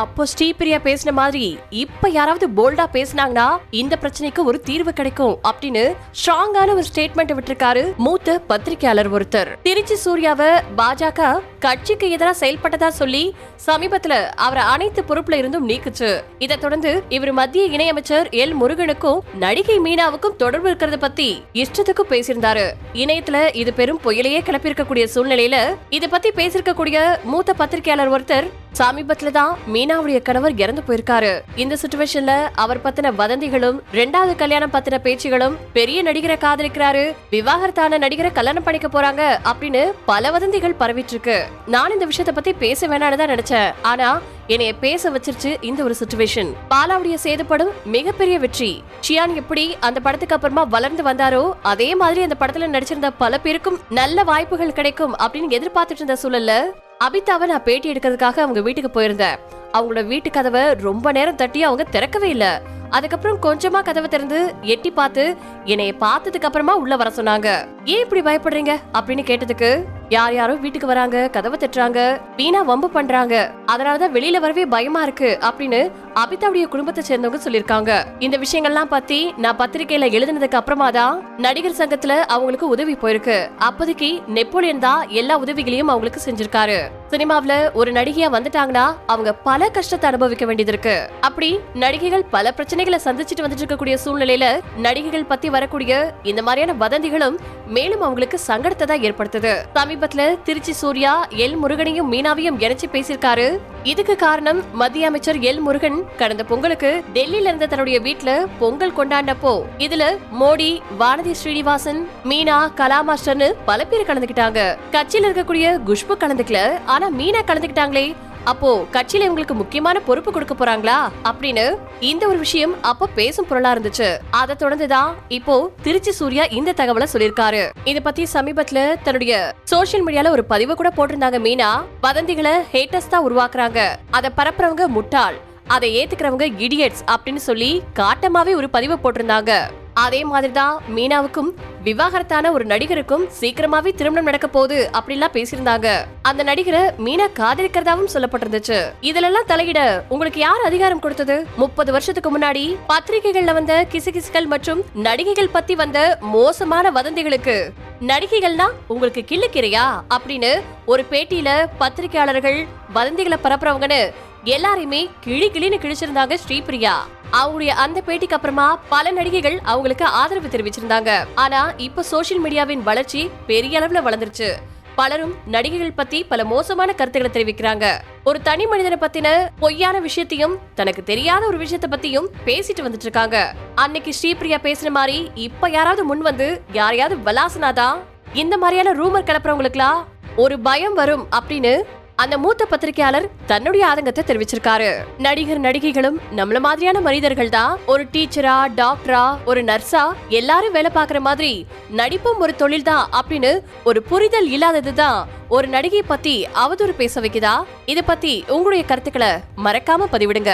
அப்போ ஸ்ரீபிரியா பேசின மாதிரி இப்ப யாராவது போல்டா பேசினாங்கன்னா இந்த பிரச்சனைக்கு ஒரு தீர்வு கிடைக்கும் அப்படின்னு ஸ்ட்ராங்கான ஒரு ஸ்டேட்மெண்ட் விட்டிருக்காரு மூத்த பத்திரிகையாளர் ஒருத்தர். திருச்சி சூர்யாவை பாஜக கட்சிக்கு எதிராக செயல்பட்டதா சொல்லி சமீபத்துல அவரை அனைத்து பொறுப்புல இருந்தும் நீக்குச்சு. இதை தொடர்ந்து இவர் மத்திய இணையமைச்சர் எல் முருகனுக்கும் நடிகை மீனாவுக்கும் தொடர்பு இருக்கிறத பத்தி இஷ்டத்துக்கும் பேசியிருந்தாரு. இணையத்துல இது பெரும் புயலையே கிளப்பியிருக்கக்கூடிய சூழ்நிலையில இதை பத்தி பேசியிருக்கக்கூடிய மூத்த பத்திரிகையாளர் ஒருத்தர் சமீபத்துல தான் மீனாவுடைய கணவர் இறந்து போயிருக்காரு. இந்த சுச்சுவேஷன்ல அவர் பத்தின வதந்திகளும் ரெண்டாவது கல்யாணம் பத்தின பேச்சுகளும் பெரிய நடிகரை காதலிக்கிறாரு விவாகரத்தான நடிகரை கல்யாணம் பண்ணிக்க போறாங்க அப்படின்னு பல வதந்திகள் பரவிட்டு இருக்கு நான் இந்த விஷயத்த பத்தி பேச வேணாம்னு தான் நினைச்சேன். ஆனா என்னைய பேச வச்சிருச்சு இந்த ஒரு சுச்சுவேஷன் பாலாவுடைய சேதுப்படம் மிகப்பெரிய வெற்றி. ஷியான் எப்படி அந்த படத்துக்கு அப்புறமா வளர்ந்து வந்தாரோ அதே மாதிரி அந்த படத்துல நடிச்சிருந்த பல பேருக்கும் நல்ல வாய்ப்புகள் கிடைக்கும் அப்படின்னு எதிர்பார்த்துட்டு இருந்த சூழல்ல அபிதாவை நான் பேட்டி எடுக்கிறதுக்காக அவங்க வீட்டுக்கு போயிருந்தேன். அவங்களோட வீட்டு கதவை ரொம்ப நேரம் தட்டி அவங்க திறக்கவே இல்ல. அதுக்கப்புறம் கொஞ்சமா கதவை திறந்து எட்டி பார்த்து என்னைய பார்த்ததுக்கு அப்புறமா உள்ள வர சொன்னாங்க. ஏன் இப்படி பயப்படுறீங்க? அப்படின்னு கேட்டதுக்கு யார் யாரோ வீட்டுக்கு வராங்க கதவை தட்டுறாங்க வீணா வம்பு பண்றாங்க. அதனாலதான் வெளியில வரவே பயமா இருக்கு அப்படின்னு அபிதாவுடைய குடும்பத்தை சேர்ந்தவங்க சொல்லிருக்காங்க இந்த விஷயங்கள்லாம் பத்தி நான் பத்திரிகையில எழுதினதுக்கு அப்புறமா தான் நடிகர் சங்கத்துல அவங்களுக்கு உதவி போயிருக்கு. அப்போதைக்கு நெப்போலியன் தான் எல்லா உதவிகளையும் அவங்களுக்கு செஞ்சிருக்காரு. சினிமாவுல ஒரு நடிகையா வந்துட்டாங்கன்னா அவங்க பல கஷ்டத்தை அனுபவிக்க வேண்டியது இருக்கு அப்படி நடிகைகள் பல பிரச்சனைகளை சந்திச்சுட்டு வந்துட்டு இருக்கக்கூடிய சூழ்நிலையில நடிகைகள் பத்தி வரக்கூடிய இந்த மாதிரியான வதந்திகளும் மேலும் அவங்களுக்கு சங்கடத்தை தான் ஏற்படுத்துது. சமீபத்துல திருச்சி சூர்யா எல் முருகனையும் மீனாவையும் இணைச்சு பேசியிருக்காரு. இதுக்கு காரணம் மத்திய அமைச்சர் எல் முருகன். கடந்த பொங்கலுக்கு டெல்லியில இருந்த தன்னுடைய வீட்டுல பொங்கல் கொண்டாண்டப்போ இதுல மோடி வானதி ஸ்ரீனிவாசன் மீனா கலா மாஸ்டர்னு பல பேர் கலந்துக்கிட்டாங்க. கட்சியில இருக்கக்கூடிய குஷ்பு கலந்துக்கல ஆனா மீனா கலந்துக்கிட்டாங்களே. அப்போ கட்சியில இவங்களுக்கு முக்கியமான பொறுப்பு கொடுக்க போறாங்களா அப்படின்னு இந்த ஒரு விஷயம் அப்போ பேசும் பொருளா இருந்துச்சு. அதை தொடர்ந்துதான் இப்போ திருச்சி சூர்யா இந்த தகவலை சொல்லியிருக்காரு. இத பத்தி சமீபத்துல தன்னுடைய சோஷியல் மீடியால ஒரு பதிவு கூட போட்டிருந்தாங்க மீனா. வதந்திகளை ஹேட்டர்ஸ் தான் உருவாக்குறாங்க. அதை பரப்புறவங்க முட்டாள். அதை ஏத்துக்கிறவங்க இடியட்ஸ் அப்படின்னு சொல்லி காட்டமாவே ஒரு பதிவு போட்டிருந்தாங்க. அதே மாதிரிதான் மீனாவுக்கும் விவாகரத்தான ஒரு நடிகருக்கும் சீக்கிரமாவே திருமணம் நடக்க போகுது அப்படிலாம் பேசியிருந்தாங்க. அந்த நடிகரை மீனா காதலிக்கிறதாவும் சொல்லப்பட்டிருந்துச்சு. இதுல எல்லாம் தலையிட உங்களுக்கு யார் அதிகாரம் கொடுத்தது? முப்பது வருஷத்துக்கு முன்னாடி பத்திரிகைகள்ல வந்த கிசுகிசுகள் மற்றும் நடிகைகள் பத்தி வந்த மோசமான வதந்திகளுக்கு நடிகைகள்னா உங்களுக்கு கிள்ளுக்கிறையா அப்படின்னு ஒரு பேட்டியில பத்திரிகையாளர்கள் வதந்திகளை பரப்புறவங்கன்னு எல்லாரையுமே கிளி கிளின்னு கிழிச்சிருந்தாங்க ஸ்ரீபிரியா. அவங்களுடைய அந்த பேட்டிக்கு அப்புறமா பல நடிகைகள் அவங்களுக்கு ஆதரவு தெரிவிச்சிருந்தாங்க. ஆனா இப்ப சோஷியல் மீடியாவின் வளர்ச்சி பெரிய அளவுல வளர்ந்துருச்சு. பலரும் நடிகைகள் பத்தி பல மோசமான கருத்துக்களை தெரிவிக்கிறாங்க. ஒரு தனி மனிதனை பத்தின பொய்யான விஷயத்தையும் தனக்கு தெரியாத ஒரு விஷயத்தை பத்தியும் பேசிட்டு வந்துட்டு இருக்காங்க. அன்னைக்கு ஸ்ரீபிரியா பேசுன மாதிரி இப்ப யாராவது முன் வந்து யாரையாவது விளாசுனாதான் இந்த மாதிரியான ரூமர் கிளப்புறவங்களுக்குலாம் ஒரு பயம் வரும் அப்படின்னு அந்த மூத்த பத்திரிகையாளர் தன்னுடைய ஆதங்கத்தை தெரிவிச்சிருக்காரு. நடிகர் நடிகைகளும் நம்மள மாதிரியான மனிதர்கள் தான் ஒரு டீச்சரா டாக்டரா ஒரு நர்ஸா எல்லாரும் வேலை பார்க்குற மாதிரி நடிப்பும் ஒரு தொழில் தான் அப்படின்னு ஒரு புரிதல் இல்லாததுதான் ஒரு நடிகை பத்தி அவதூறு பேச வைக்குதா? இத பத்தி உங்களுடைய கருத்துக்களை மறக்காம பதிவிடுங்க.